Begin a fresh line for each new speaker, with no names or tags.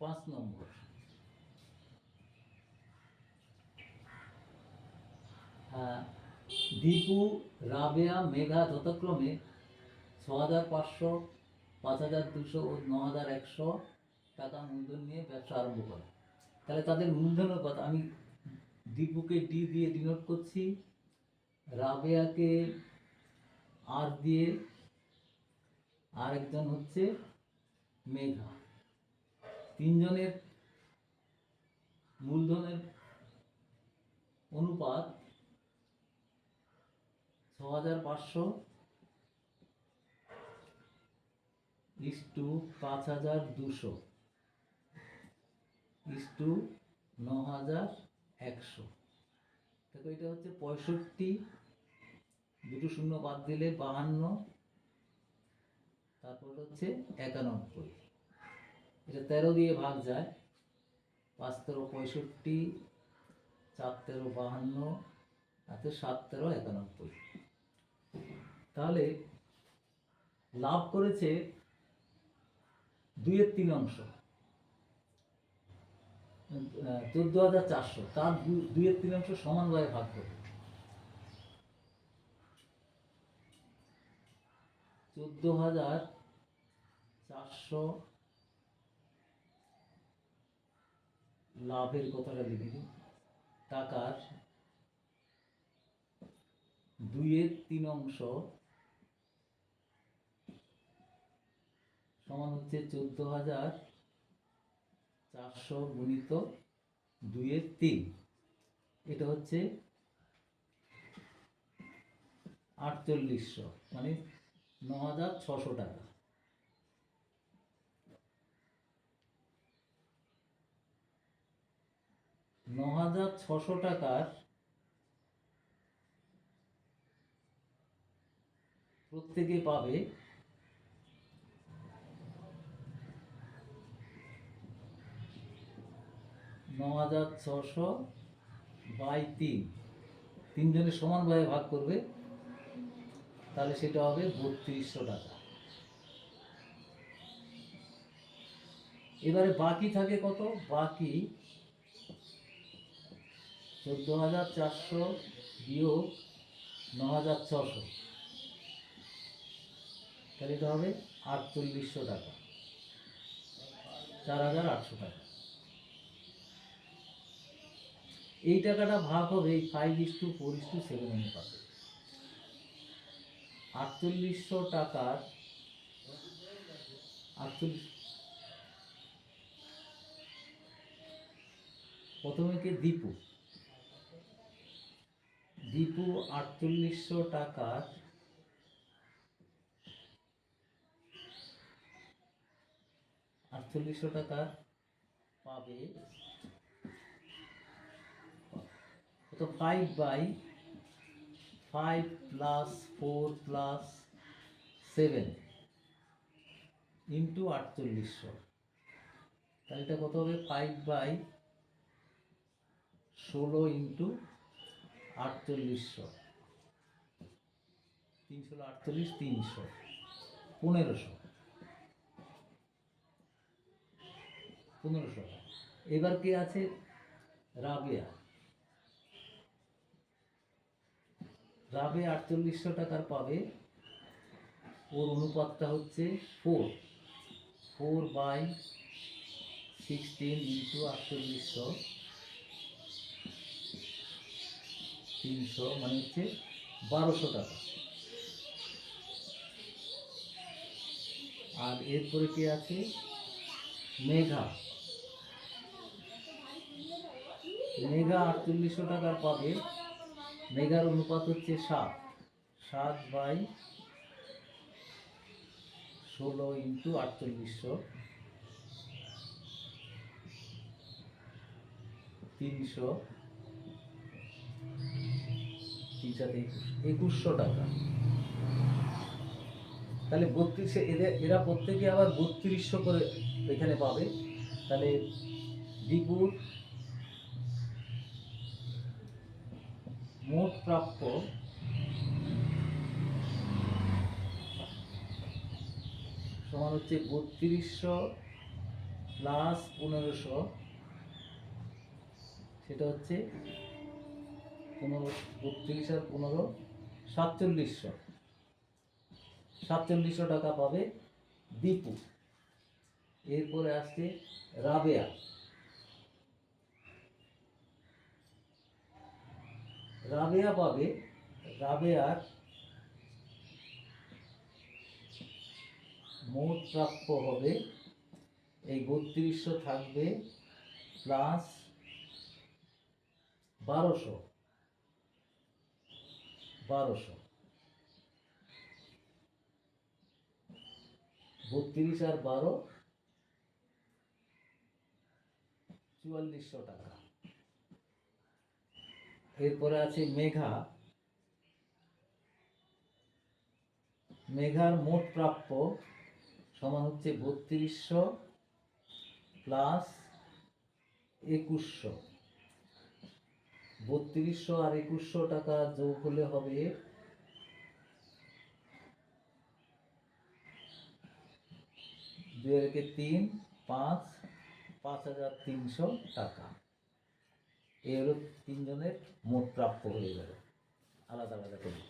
পাঁচ নম্বর দীপু রাবেয়া মেঘা যথাক্রমে ছ হাজার পাঁচশো, পাঁচ হাজার দুশো ও ন হাজার একশো টাকা মূলধন নিয়ে ব্যবসা আরম্ভ করে। তাহলে তাদের মূলধনের কথা আমি দীপুকে ডি দিয়ে ডিনোট করছি। রাবেয়াকে আর দিয়ে আর একজন হচ্ছে মেঘা। তিনজনের মূলধনের অনুপাত ছ হাজার পাঁচশো ইস টু পাঁচ হাজার দুশো। ইস টু ন হাজার একশো। দেখো এটা হচ্ছে পঁয়ষট্টি, দুটো শূন্য বাদ দিলে বাহান্ন, তারপর হচ্ছে একানব্বই। এটা তেরো দিয়ে ভাগ যায়। পাঁচ তেরো পঁয়ষট্টি, চার তেরো বাহান্ন হাতে সাত তেরো একানব্বই। তাহলে লাভ করেছে দুইয়ের তিন অংশ। চোদ্দ হাজার চারশো। তার দুইয়ের তিন অংশ সমানভাবে ভাগ করবে চোদ্দ হাজার চারশো লাভের কথাটা লিখে টাকার দুইয়ের তিন অংশ সমান হচ্ছে চোদ্দ হাজার চারশো গুণিত দুইয়ের তিন। এটা হচ্ছে আটচল্লিশশো মানে ন হাজার ছশো টাকা। ন হাজার ছশো টাকার প্রত্যেকে পাবে ন হাজার ছশো বাই তিন। তিনজনে সমানভাবে ভাগ করবে, তাহলে সেটা হবে বত্রিশশো টাকা। এবারে বাকি থাকে কত? বাকি চোদ্দ হাজার চারশো বিয়োগ ন হাজার ছশো। তাহলে এটা হবে আটচল্লিশশো টাকা। চার হাজার আটশো টাকা। এই টাকাটা ভাগ হবে এই five is to four is to seven অনুপাতে আটচল্লিশশো টাকার আটচল্লিশ প্রথমে কে দীপু? দীপু আটচল্লিশশো টাকার আটচল্লিশশো টাকা পাবে। তো five by five plus four plus seven into আটচল্লিশশো। তাহলে এটা কত হবে? ফাইভ বাই ষোলো ইন্টু আটচল্লিশশো। তিনশো আটচল্লিশ, তিনশো। পনেরোশো। পনেরোশো। এবার কে আছে? রাবেয়া। রাবে আটচল্লিশশো টাকার পাবে। ওর অনুপাতটা হচ্ছে four. Four by sixteen into আটচল্লিশশো। তিনশো মানে হচ্ছে বারোশো টাকা। আর এরপরে কি আছে? মেঘা। মেঘা আটচল্লিশশো টাকার পাবে। মেঘার অনুপাত হচ্ছে সাত। সাত বাই ষোলো ইন্টু আটচল্লিশশো। তিনশো। তিন একুশশো টাকা। তাহলে বত্রিশে এদের এরা প্রত্যেকে আবার বত্রিশশো করে এখানে পাবে। তাহলে দীপুর মোট প্রাপ্য সমান হচ্ছে বত্রিশশো প্লাস পনেরোশো। সেটা হচ্ছে পনেরো, বত্রিশ আর পনেরো, সাতচল্লিশশো। সাতচল্লিশশো টাকা পাবে দীপু। এরপরে আসছে রাবেয়া। রাবেয়া পাবে, রাবেয়ার মোট প্রাপ্য হবে, এই বত্রিশশো থাকবে প্লাস বারোশো। বারোশো। বত্রিশ আর বারো, চুয়াল্লিশশো টাকা। এরপরে আছে মেঘা। মেঘার মোট প্রাপ্য সমান হচ্ছে বত্রিশশো প্লাস একুশশো। বত্রিশশো আর একুশশো টাকা যোগ হলে হবে দুই একে তিন, পাঁচ পাঁচ হাজার তিনশো টাকা। হলো তিনজনের মোট প্রাপ্য হয়ে গেল। আলাদা আলাদা করে।